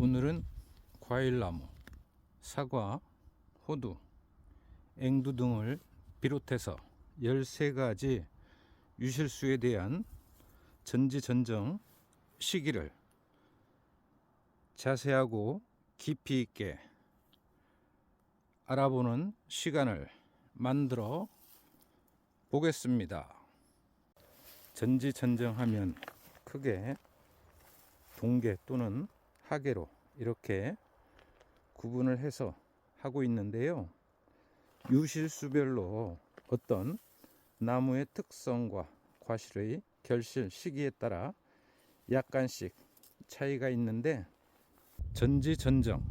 오늘은 과일나무, 사과, 호두, 앵두 등을 비롯해서 13가지 유실수에 대한 전지전정 시기를 자세하고 깊이 있게 알아보는 시간을 만들어 보겠습니다. 전지전정하면 크게 동계 또는 하계로 이렇게 구분을 해서 하고 있는데요. 유실수별로 어떤 나무의 특성과 과실의 결실 시기에 따라 약간씩 차이가 있는데 전지전정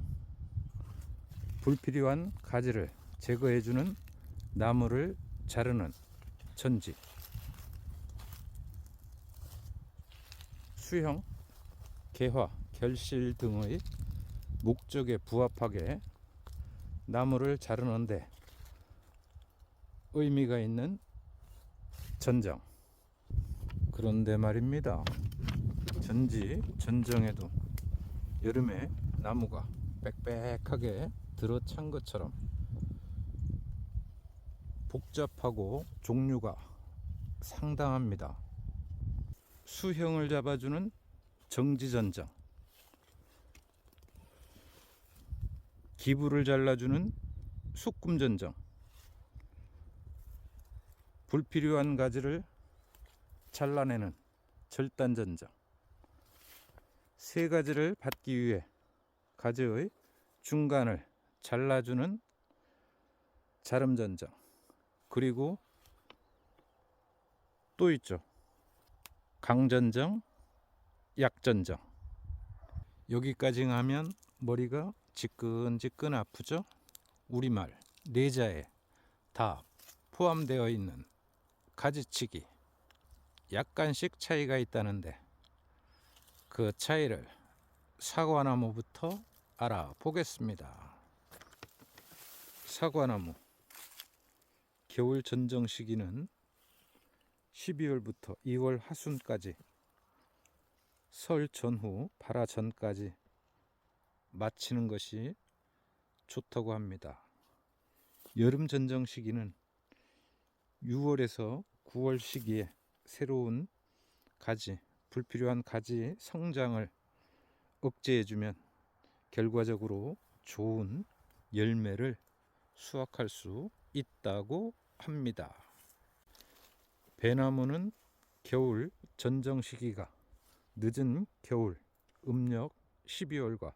불필요한 가지를 제거해주는 나무를 자르는 전지 수형, 개화, 결실 등의 목적에 부합하게 나무를 자르는데 의미가 있는 전정. 그런데 말입니다. 전지 전정에도 여름에 나무가 빽빽하게 들어찬 것처럼 복잡하고 종류가 상당합니다. 수형을 잡아주는 정지전정, 기부를 잘라주는 숙금전정, 불필요한 가지를 잘라내는 절단전정, 세 가지를 받기 위해 가지의 중간을 잘라주는 자름전정, 그리고 또 있죠. 강전정, 약전정. 여기까지 하면 머리가 지끈지끈 아프죠? 우리말 내자에 다 포함되어 있는 가지치기 약간씩 차이가 있다는데 그 차이를 사과나무부터 알아보겠습니다. 사과나무 겨울 전정 시기는 12월부터 2월 하순까지 설 전후 발화 전까지 마치는 것이 좋다고 합니다. 여름 전정 시기는 6월에서 9월 시기에 새로운 가지, 불필요한 가지 성장을 억제해주면 결과적으로 좋은 열매를 수확할 수 있다고 합니다. 배나무는 겨울 전정 시기가 늦은 겨울 음력 12월과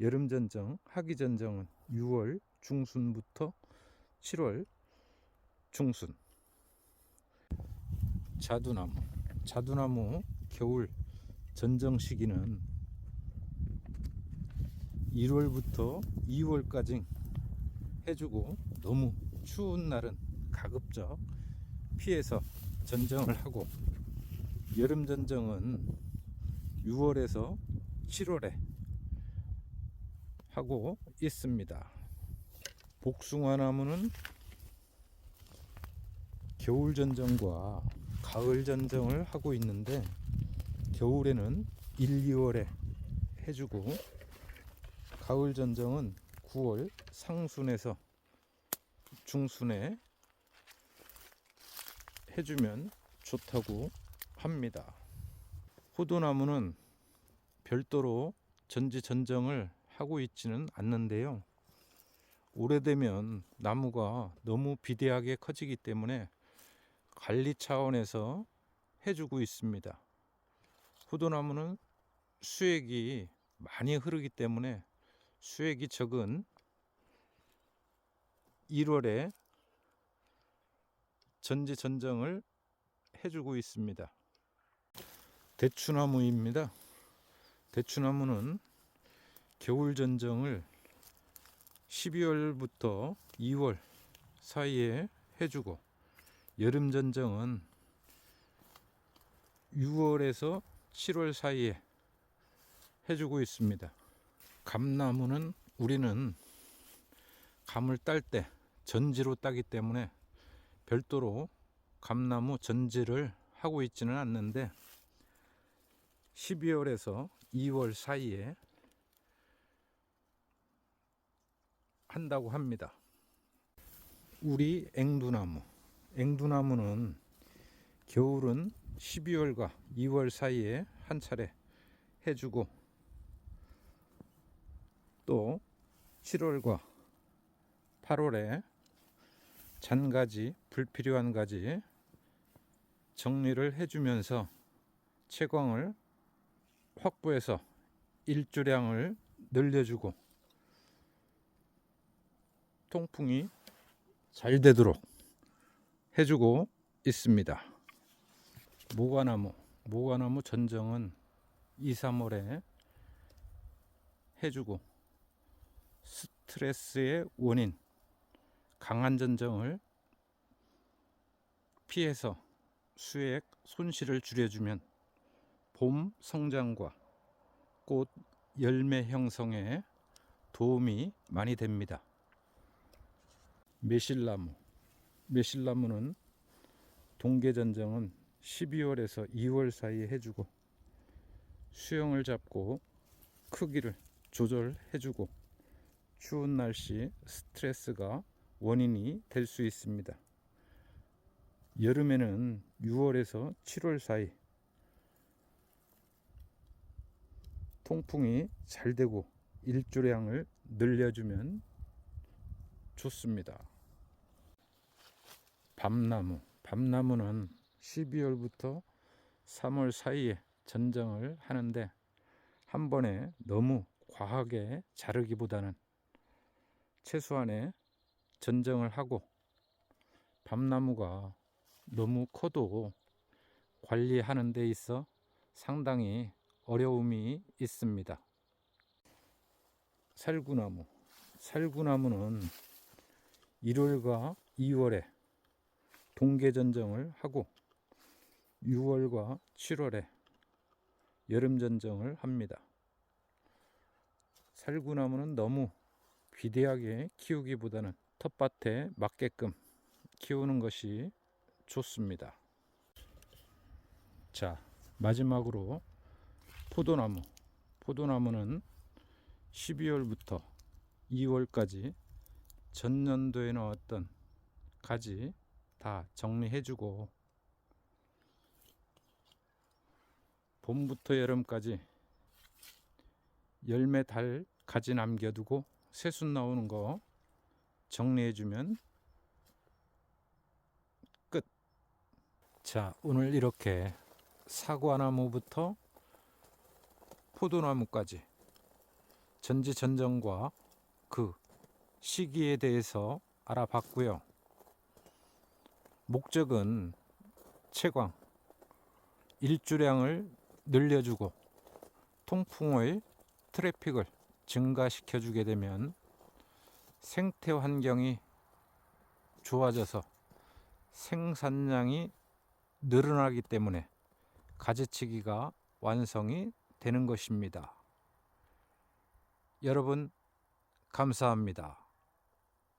여름 전정 하기 전정은 6월 중순부터 7월 중순. 자두나무. 자두나무 겨울 전정 시기는 1월부터 2월까지 해주고 너무 추운 날은 가급적 피해서 전정을 하고 여름 전정은 6월에서 7월에 하고 있습니다. 복숭아 나무는 겨울 전정과 가을 전정을 하고 있는데 겨울에는 1, 2월에 해주고 가을 전정은 9월 상순에서 중순에 해주면 좋다고 합니다. 호두나무는 별도로 전지 전정을 하고 있지는 않는데요. 오래되면 나무가 너무 비대하게 커지기 때문에 관리 차원에서 해주고 있습니다. 호두나무는 수액이 많이 흐르기 때문에 수액이 적은 1월에 전지 전정을 해주고 있습니다. 대추나무입니다. 대추나무는 겨울 전정을 12월부터 2월 사이에 해주고 여름 전정은 6월에서 7월 사이에 해주고 있습니다. 감나무는 우리는 감을 딸 때 전지로 따기 때문에 별도로 감나무 전지를 하고 있지는 않는데 12월에서 2월 사이에 한다고 합니다. 우리 앵두나무. 앵두나무는 겨울은 12월과 2월 사이에 한 차례 해주고 또 7월과 8월에 잔가지, 불필요한 가지 정리를 해주면서 채광을 확보해서 일조량을 늘려주고 통풍이 잘 되도록 해주고 있습니다. 모과나무, 모과나무 전정은 2, 3월에 해주고 스트레스의 원인 강한 전정을 피해서 수액 손실을 줄여주면 봄 성장과 꽃 열매 형성에 도움이 많이 됩니다. 매실나무 매실나무는 동계전정은 12월에서 2월 사이에 해주고 수영을 잡고 크기를 조절해주고 추운 날씨 스트레스가 원인이 될 수 있습니다. 여름에는 6월에서 7월 사이 통풍이 잘 되고 일조량을 늘려주면 좋습니다. 밤나무, 밤나무는 12월부터 3월 사이에 전정을 하는데 한 번에 너무 과하게 자르기보다는 최소한의 전정을 하고 밤나무가 너무 커도 관리하는 데 있어 상당히 어려움이 있습니다. 살구나무. 살구나무는 1월과 2월에 동계전정을 하고 6월과 7월에 여름전정을 합니다. 살구나무는 너무 비대하게 키우기보다는 텃밭에 맞게끔 키우는 것이 좋습니다. 자, 마지막으로 포도나무. 포도나무는 12월부터 2월까지 전년도에 나왔던 가지 다 정리해주고 봄부터 여름까지 열매 달 가지 남겨두고 새순 나오는 거 정리해주면 끝. 자, 오늘 이렇게 사과나무부터 포도나무까지 전지전정과 그 시기에 대해서 알아봤고요. 목적은 채광, 일주량을 늘려주고 통풍의 트래픽을 증가시켜 주게 되면 생태 환경이 좋아져서 생산량이 늘어나기 때문에 가지치기가 완성이 되는 것입니다. 여러분, 감사합니다.